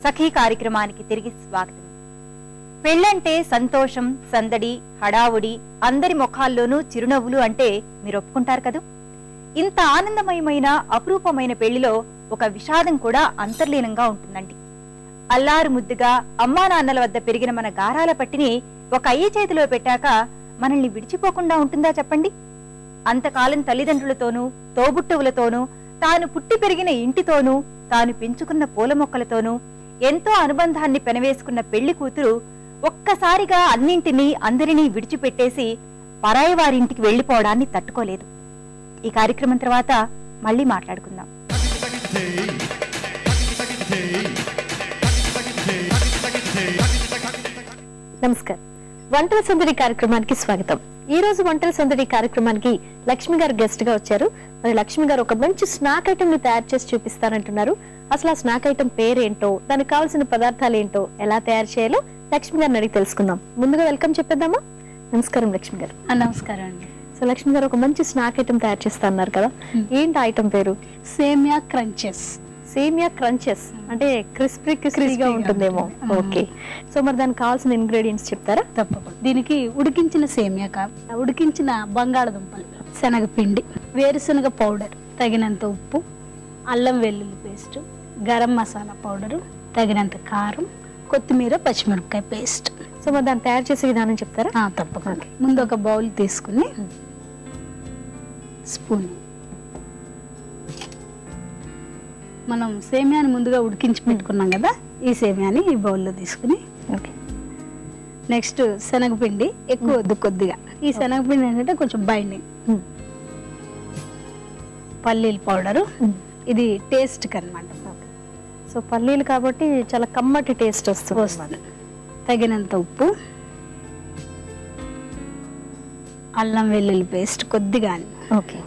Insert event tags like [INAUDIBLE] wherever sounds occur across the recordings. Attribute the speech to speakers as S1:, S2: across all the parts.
S1: సఖీ కార్యక్రమానికి తిరిగి స్వాగతం. పెళ్ళంటే సంతోషం సందడి హడావుడి అందరి ముఖాల్లోనూ చిరునవ్వులు అంటే మీరు ఒప్పుకుంటారు కదూ? ఇంత ఆనందమయమైన అపురూపమైన పెళ్ళిలో ఒక విషాదం కూడా అంతర్లీనంగా ఉంటుందండి. అల్లారు ముద్దుగా అమ్మా నాన్నల వద్ద పెరిగిన మన గారాల పట్టిని ఒక అయ్య చేతిలో పెట్టాక మనల్ని విడిచిపోకుండా ఉంటుందా చెప్పండి? అంతకాలం తల్లిదండ్రులతోనూ తోబుట్టువులతోనూ తాను పుట్టి పెరిగిన ఇంటితోనూ తాను పెంచుకున్న పూల మొక్కలతోనూ ఎంతో అనుబంధాన్ని పెనవేసుకున్న పెళ్ళి కూతురు ఒక్కసారిగా అన్నింటినీ అందరినీ విడిచిపెట్టేసి పరాయి వారింటికి వెళ్ళిపోవడాన్ని తట్టుకోలేదు. ఈ కార్యక్రమం తర్వాత మళ్ళీ మాట్లాడుకుందాం.
S2: నమస్కారం. వంటల సందడి కార్యక్రమానికి స్వాగతం. ఈ రోజు వంటల సందడి కార్యక్రమానికి లక్ష్మి గారు గెస్ట్గా వచ్చారు. మరి లక్ష్మి గారు ఒక మంచి స్నాక్ ఐటమ్ని తయారు చేసి చూపిస్తారంటున్నారు అసలు ఆ స్నాక్ ఐటమ్ పేరేంటో దానికి కావాల్సిన పదార్థాలు ఏంటో ఎలా తయారు చేయాలో లక్ష్మి గారిని అడిగి తెలుసుకుందాం. ముందుగా వెల్కమ్ చెప్పేద్దామా? నమస్కారం లక్ష్మి గారు.
S3: నమస్కారం అండి.
S2: సో లక్ష్మి గారు ఒక మంచి స్నాక్ ఐటమ్ తయారు చేస్తా అన్నారు కదా ఏంటి ఐటమ్ పేరు?
S3: సేమియా క్రంచెస్.
S2: సేమియా క్రంచెస్. అంటే క్రిస్పీ క్రిస్పీగా ఉంటుందేమో.
S3: ఉంటుంది.
S2: ఓకే. సో మరి దానికి కావాల్సిన ఇంగ్రీడియంట్స్ చెప్తారా?
S3: తప్పకుండా. దీనికి ఉడికించిన సేమియా కా ఉడికించిన బంగాళదుంపలు శనగపిండి వేరుశనగ పౌడర్ తగినంత ఉప్పు అల్లం వెల్లుల్లి పేస్ట్ గరం మసాలా పౌడరు తగినంత కారం కొత్తిమీర పచ్చిమిరపకాయ పేస్ట్.
S2: సో మరి దాన్ని తయారు చేసే విధానం చెప్తారా?
S3: తప్పకుండా. ముందు ఒక బౌల్ తీసుకుని స్పూన్. మనం సేమియాని ముందుగా ఉడికించి పెట్టుకున్నాం కదా ఈ సేమియాని ఈ బౌల్లో తీసుకుని.
S2: ఓకే.
S3: నెక్స్ట్ శనగపిండి ఎక్కువ వద్దు కొద్దిగా. ఈ శనగపిండి ఏంటంటే కొంచెం బైండింగ్ పల్లీల పౌడరు. ఇది టేస్ట్కి అనమాట
S2: సో పల్లీలు కాబట్టి చాలా కమ్మటి టేస్ట్ వస్తుంది
S3: తగినంత ఉప్పు అల్లం వెల్లుల్లి పేస్ట్ కొద్దిగా
S2: ఓకే.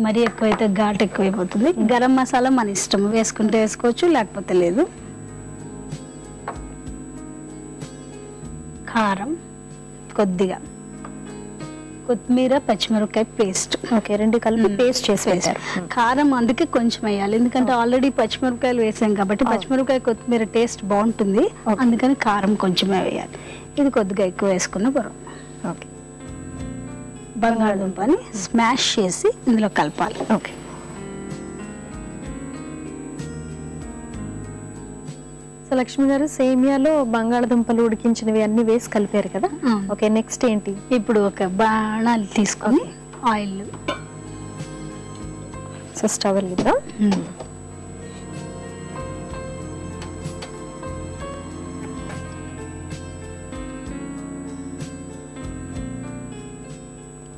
S3: మరీ ఎక్కువైతే ఘాట్ ఎక్కువైపోతుంది. గరం మసాలా మన ఇష్టం వేసుకుంటే వేసుకోవచ్చు లేకపోతే లేదు. కారం కొద్దిగా. కొత్తిమీర పచ్చిమిరపకాయ పేస్ట్.
S2: ఓకే రెండు కలిపి. పేస్ట్ చేసి. వేశారు
S3: కారం అందుకే కొంచెం వేయాలి. ఎందుకంటే ఆల్రెడీ పచ్చిమిరపకాయలు వేసాం కాబట్టి. పచ్చిమిరపకాయ కొత్తిమీర టేస్ట్ బాగుంటుంది. అందుకని కారం కొంచెమే వేయాలి. ఇది కొద్దిగా ఎక్కువ వేసుకున్న పర్వాలేదు
S2: ఓకే.
S3: బంగాళదుంపని స్మాష్ చేసి ఇందులో కలపాలి.
S2: ఓకే. సో లక్ష్మి గారు సేమియాలో బంగాళదుంపలు ఉడికించినవి అన్ని వేసి కలిపారు కదా. ఓకే నెక్స్ట్ ఏంటి?
S3: ఇప్పుడు ఒక బాణాలు తీసుకొని oil.
S2: So stove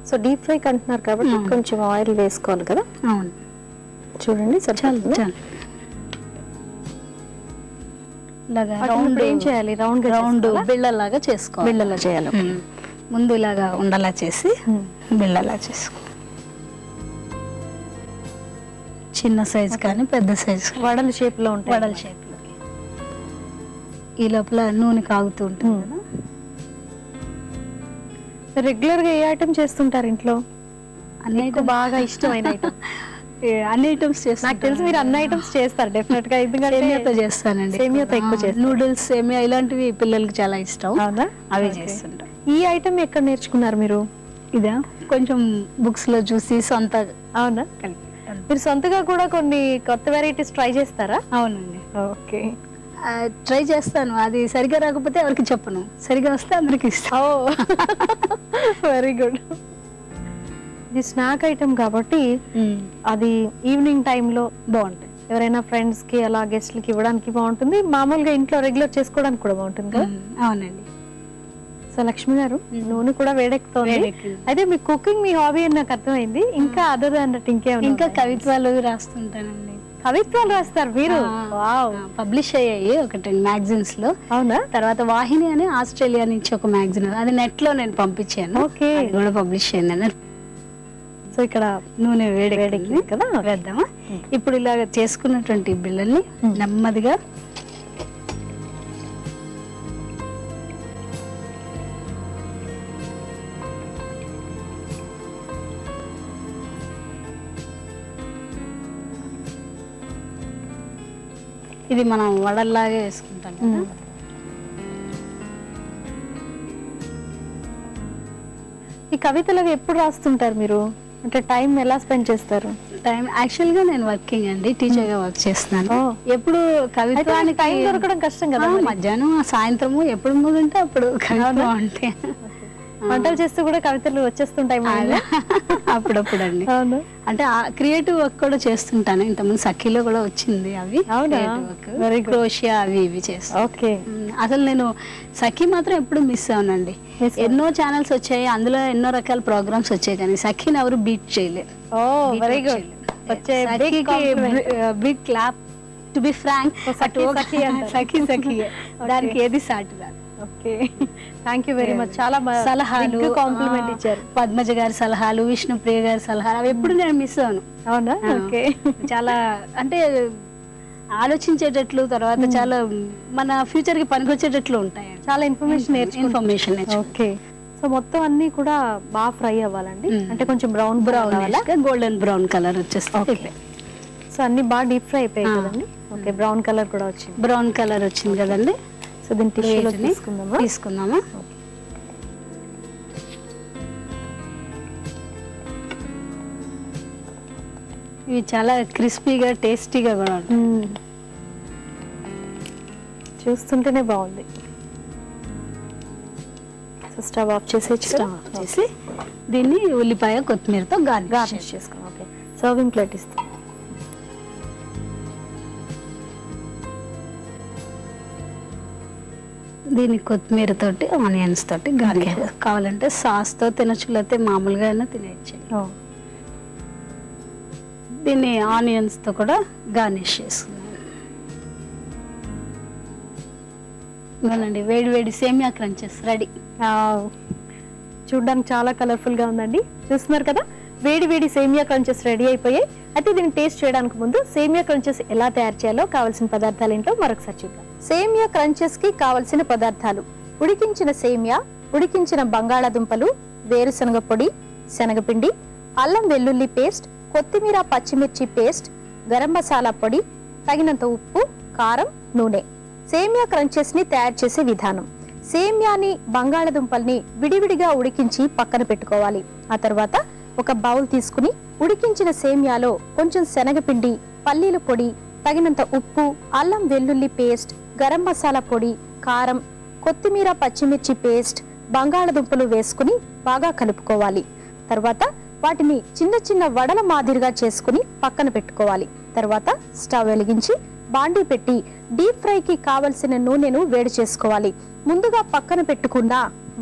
S2: so deep fry అంటున్నారు కాబట్టి. కొంచెం ఆయిల్ వేసుకోవాలి కదా?
S3: అవును.
S2: చూడండి
S3: చాలు
S2: సరిపోతుందా?
S3: చాలు. ఇలాగా
S2: వాటిని
S3: రౌండ్
S2: ఇప్పుడు ఏం చేయాలి? రౌండ్
S3: రౌండ్ బిళ్ళలాగా చేసుకోవాలి.
S2: బిళ్ళలా చేయాలి.
S3: ముందు ఇలాగా ఉండలా చేసి. బిళ్ళలా చేసుకో. చిన్న సైజ్ కానీ పెద్ద సైజ్
S2: వడల షేప్లో ఉంటాయి
S3: వడల షేప్ ఈ లోపల నూనె కాగుతూ ఉంటుంది. కదా.
S2: రెగ్యులర్గా ఏ ఐటమ్ చేస్తుంటారు ఇంట్లో?
S3: అన్ని
S2: బాగా ఇష్టమైన ఐటమ్ [LAUGHS]
S3: అన్ని ఐటమ్స్ చేస్తాను
S2: నాకు తెలిసి మీరు అన్ని ఐటమ్స్ చేస్తారు డెఫినెట్గా ఎందుకంటే
S3: సేమియాతో చేస్తానండి.
S2: సేమియాతో ఎక్కువ చేస్తారు.
S3: నూడిల్స్ సేమియా ఇలాంటివి పిల్లలకి చాలా ఇష్టం.
S2: అవునా?
S3: అవి. చేస్తుంటాం.
S2: ఈ ఐటమ్ ఎక్కడ నేర్చుకున్నారు మీరు?
S3: ఇదా? కొంచెం బుక్స్లో చూసి సొంత
S2: అవునా? మీరు సొంతగా కూడా కొన్ని కొత్త వెరైటీస్ ట్రై చేస్తారా?
S3: అవునండి.
S2: ఓకే.
S3: ట్రై చేస్తాను. అది సరిగా రాకపోతే ఎవరికి చెప్పను. సరిగా వస్తే అందరికి ఇస్తాను
S2: వెరీ గుడ్ ఇది స్నాక్ ఐటమ్ కాబట్టి అది ఈవినింగ్ టైంలో
S3: బాగుంటాయి.
S2: ఎవరైనా ఫ్రెండ్స్కి అలా గెస్ట్లకి ఇవ్వడానికి బాగుంటుంది. మామూలుగా ఇంట్లో రెగ్యులర్ చేసుకోవడానికి కూడా బాగుంటుంది కదా?
S3: అవునండి.
S2: సో లక్ష్మి గారు. నూనె కూడా వేడెక్కుతోంది. అయితే మీ కుకింగ్ మీ హాబీ అని నాకు అర్థమైంది. ఇంకా అదర్ అన్నట్టు ఇంకేమైనా
S3: ఇంకా
S2: ఉన్నాయా?
S3: కవిత్వాలు రాస్తుంటానండి.
S2: కవిత్వాలు రాస్తారు మీరు? వావ్.
S3: పబ్లిష్ అయ్యాయి ఒకటి మ్యాగజైన్స్లో.
S2: అవునా?
S3: తర్వాత వాహిని అని ఆస్ట్రేలియా నుంచి ఒక మ్యాగజైన్ అది నెట్లో నేను పంపించాను.
S2: ఓకే.
S3: కూడా పబ్లిష్ అయిందండి
S2: సో ఇక్కడ
S3: నూనె వేడెక్కింది.
S2: వేడెక్కింది కదా?
S3: వేద్దామా? ఇప్పుడు ఇలాగ చేసుకున్నటువంటి బిళ్ళల్ని నెమ్మదిగా ఇది మనం వడల్లాగే వేసుకుంటాం కదా?
S2: ఈ కవితలు అవి ఎప్పుడు రాస్తుంటారు మీరు? అంటే టైం ఎలా స్పెండ్ చేస్తారు?
S3: టైం యాక్చువల్గా నేను వర్కింగ్ అండి టీచర్గా వర్క్ చేస్తున్నాను. ఎప్పుడు కవిత్వానికి
S2: టైం దొరకడం కష్టం కదా.
S3: మధ్యాహ్నం సాయంత్రము ఎప్పుడు మూడుంటే అప్పుడు కవిత్వం అంటే.
S2: వంటలు చేస్తూ కూడా కవితలు వచ్చేస్తుంటాయి.
S3: అప్పుడప్పుడు అండి అంటే క్రియేటివ్ వర్క్ కూడా చేస్తుంటాను. ఇంతకుముందు సఖీలో కూడా వచ్చింది అవి.
S2: good.
S3: క్రోషియా అవి ఇవి చేస్తాను
S2: ఓకే.
S3: అసలు నేను సఖీ మాత్రం ఎప్పుడు మిస్ అవునండి ఎన్నో ఛానల్స్ వచ్చాయి అందులో ఎన్నో రకాల ప్రోగ్రామ్స్ వచ్చాయి కానీ సఖీని ఎవరు బీట్ చేయలేదు.
S2: Very good.
S3: Big clap to be frank
S2: Sakhi, Sakhi
S3: దానికి ఏది సాటి రాదు.
S2: Okay thank you very much చాలా
S3: సలహాలు
S2: కాంప్లిమెంట్ ఇచ్చారు.
S3: పద్మజ గారి సలహాలు విష్ణుప్రియ గారి సలహాలు అవి ఎప్పుడు నేను మిస్ అవును?
S2: అవునా. ఓకే
S3: చాలా అంటే ఆలోచించేటట్లు తర్వాత చాలా మన ఫ్యూచర్కి పనికొచ్చేటట్లు ఉంటాయి.
S2: చాలా ఇన్ఫర్మేషన్
S3: ఇన్ఫర్మేషన్
S2: ఓకే. సో మొత్తం అన్ని కూడా బాగా ఫ్రై అవ్వాలండి. అంటే కొంచెం brown brown
S3: golden brown colour వచ్చేస్తుంది.
S2: సో అన్ని బాగా డీప్ ఫ్రై అయిపోయాయి. కదండి. ఓకే బ్రౌన్ కలర్ కూడా వచ్చింది.
S3: బ్రౌన్ కలర్ వచ్చింది కదండి.
S2: సో దీన్ని టిష్యూలో తీసుకుందామా?
S3: తీసుకుందామా? ఇవి చాలా క్రిస్పీగా టేస్టీగా కూడా ఉంటాయి.
S2: చూస్తుంటేనే బాగుంది. స్టవ్ ఆఫ్ చేసేసి
S3: స్టవ్ ఆఫ్ చేసి దీన్ని ఉల్లిపాయ కొత్తిమీరతో గార్నిష్
S2: గార్నిష్ చేసుకున్నాం ఓకే. సర్వింగ్ ప్లేట్ ఇస్తాం.
S3: దీన్ని కొత్తిమీర తోటి ఆనియన్స్ తోటి గార్నిష్ కావాలంటే సాస్తో తినచ్చు లేకపోతే మామూలుగా అయినా తినేయచ్చు. దీన్ని ఆనియన్స్తో కూడా గార్నిష్ చేసుకున్నాం ఇవ్వనండి వేడి వేడి సేమియా క్రంచెస్ రెడీ.
S2: చూడ్డానికి చాలా కలర్ఫుల్గా ఉందండి. చూస్తున్నారు కదా? వేడి వేడి సేమియా క్రంచెస్ రెడీ అయిపోయాయి. అయితే దీన్ని టేస్ట్ చేయడానికి ముందు సేమియా క్రంచెస్ ఎలా తయారు చేయాలో కావాల్సిన పదార్థాలు ఏంటో మరొకసారి చూద్దాం. సేమియా క్రంచెస్కి కావలసిన పదార్థాలు. ఉడికించిన సేమియా ఉడికించిన బంగాళాదుంపలు వేరుశనగ పొడి శనగపిండి అల్లం వెల్లుల్లి పేస్ట్ కొత్తిమీర పచ్చిమిర్చి పేస్ట్ గరం మసాలా పొడి తగినంత ఉప్పు కారం నూనె. సేమియా క్రంచెస్ని తయారు చేసే విధానం. సేమ్యాని బంగాళదుంపల్ని విడివిడిగా ఉడికించి పక్కన పెట్టుకోవాలి. ఆ తర్వాత ఒక బౌల్ తీసుకుని ఉడికించిన సేమ్యాలో కొంచెం శనగపిండి పల్లీల పొడి తగినంత ఉప్పు అల్లం వెల్లుల్లి పేస్ట్ గరం మసాలా పొడి కారం కొత్తిమీర పచ్చిమిర్చి పేస్ట్ బంగాళదుంపలు వేసుకుని బాగా కలుపుకోవాలి. తర్వాత వాటిని చిన్న చిన్న వడల మాదిరిగా చేసుకుని పక్కన పెట్టుకోవాలి. తర్వాత స్టవ్ వెలిగించి బాండీ పెట్టి డీప్ ఫ్రైకి కావలసిన నూనెను వేడి చేసుకోవాలి. ముందుగా పక్కన పెట్టుకున్న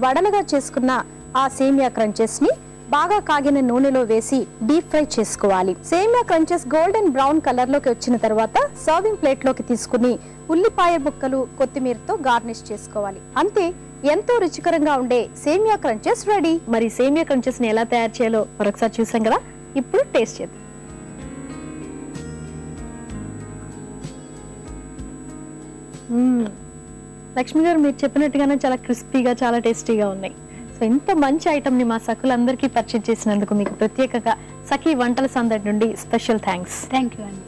S2: వడలుగా చేసుకున్న ఆ సేమియా క్రంచెస్ని బాగా కాగిన నూనెలో వేసి డీప్ ఫ్రై చేసుకోవాలి. సేమియా క్రంచెస్ గోల్డెన్ బ్రౌన్ కలర్లోకి వచ్చిన తర్వాత సర్వింగ్ ప్లేట్లోకి తీసుకుని ఉల్లిపాయ ముక్కలు కొత్తిమీరతో గార్నిష్ చేసుకోవాలి. అంతే ఎంతో రుచికరంగా ఉండే సేమియా క్రంచెస్ రెడీ. మరి సేమియా క్రంచెస్ని ఎలా తయారు చేయాలో మరొకసారి చూసాం కదా? ఇప్పుడు టేస్ట్ చేద్దాం. లక్ష్మి గారు మీరు చెప్పినట్టుగానే చాలా క్రిస్పీగా చాలా టేస్టీగా ఉన్నాయి. సో ఇంత మంచి ఐటమ్ని మా సకులందరికీ పర్చేజ్ చేసినందుకు మీకు ప్రత్యేకంగా సఖీ వంటల సందడి నుండి స్పెషల్ థ్యాంక్స్.
S3: థ్యాంక్ యూ అండి.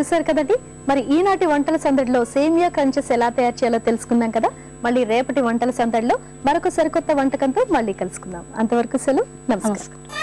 S2: చూసారు కదండి? మరి ఈనాటి వంటల సందడిలో సేమియా కంచెస్ ఎలా తయారు చేయాలో తెలుసుకున్నాం కదా? మళ్ళీ రేపటి వంటల సందడిలో మరొక సరికొత్త వంటకంతో మళ్ళీ కలుసుకుందాం. అంతవరకు సెలవు. నమస్కారం.